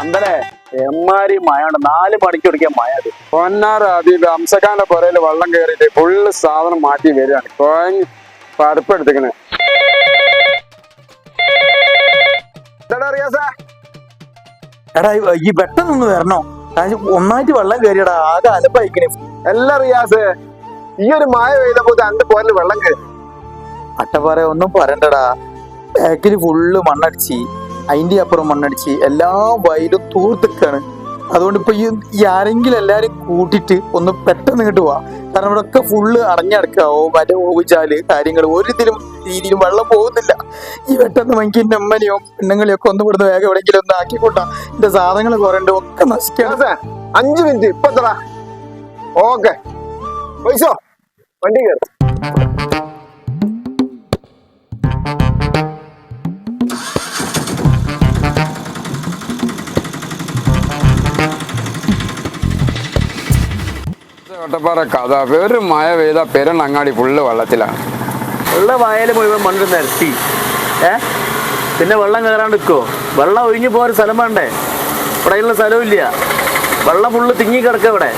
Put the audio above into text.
അന്തരെ എമ്മാരി മഴയുണ്ട്. നാല് മണിക്ക് ഒടിക്കാൻ മഴ അത്. പൊന്നാർ ഹംസഖാന്റെ പുറയിൽ വെള്ളം കയറിയിട്ട് ഫുള്ള് സാധനം മാറ്റി വരികയാണ്. കോഞ്ഞ് പരപ്പെടുത്തിക്കണേ എടാ ഈ പെട്ടെന്ന് വരണോ? ഒന്നായിട്ട് വെള്ളം കയറിയടാ. ആകെ അലപ്പയക്കണേ എല്ലാ റിയാസ് ഈ ഒരു മഴ പെയ്തപ്പോ അന്റെ പോരിൽ വെള്ളം കയറി. അട്ടപ്പാറ ഒന്നും പറയണ്ടടാ. ബാക്കിൽ ഫുള്ള് മണ്ണടിച്ച്. അതിന്റെ അപ്പുറം മണ്ണടിച്ച് എല്ലാ വയലും തൂർത്തിക്കാണ്. അതുകൊണ്ട് ഇപ്പൊ ഈ ആരെങ്കിലും എല്ലാരും കൂട്ടിട്ട് ഒന്ന് പെട്ടെന്ന് ഇങ്ങോട്ട് പോവാ കാരണം ഇവിടെ ഒക്കെ ഫുള്ള് അടഞ്ഞടക്കാവോ വര ഓവിച്ചാൽ കാര്യങ്ങൾ. ഒരു ഇതിലും രീതിയിലും വെള്ളം പോകുന്നില്ല. ഈ പെട്ടെന്ന് എനിക്ക് എന്റെ അമ്മനെയോ പെണ്ണുങ്ങളെയോ ഒക്കെ ഒന്ന് ഇവിടുന്ന് വേഗം എവിടെയെങ്കിലും ഒന്ന് ആക്കിക്കൊണ്ടാ എന്റെ സാധനങ്ങൾ കുറെ ഉണ്ട് ഒക്കെ നശിക്കാം അഞ്ചു മിനിറ്റ്. ഇപ്പൊ ഓക്കെ. പൈസോ. വണ്ടി കയറി. ഒട്ടപ്പാറ കഥ. ഒരു മഴ പെയ്ത പെരണങ്ങാടി ഫുള്ള് വെള്ളത്തിലാണ്. ഉള്ള വയൽ മുഴുവൻ മണ്ണ് നിരത്തി. ഏ? പിന്നെ വെള്ളം കയറാണ്ട് നിൽക്കോ വെള്ളം ഒഴിഞ്ഞു പോകാൻ സ്ഥലം വേണ്ടേ? ഇവിടെ സ്ഥലവും സ്ഥലമില്ല വെള്ളം ഫുള്ള് തിങ്ങി കിടക്കുക ഇവിടെ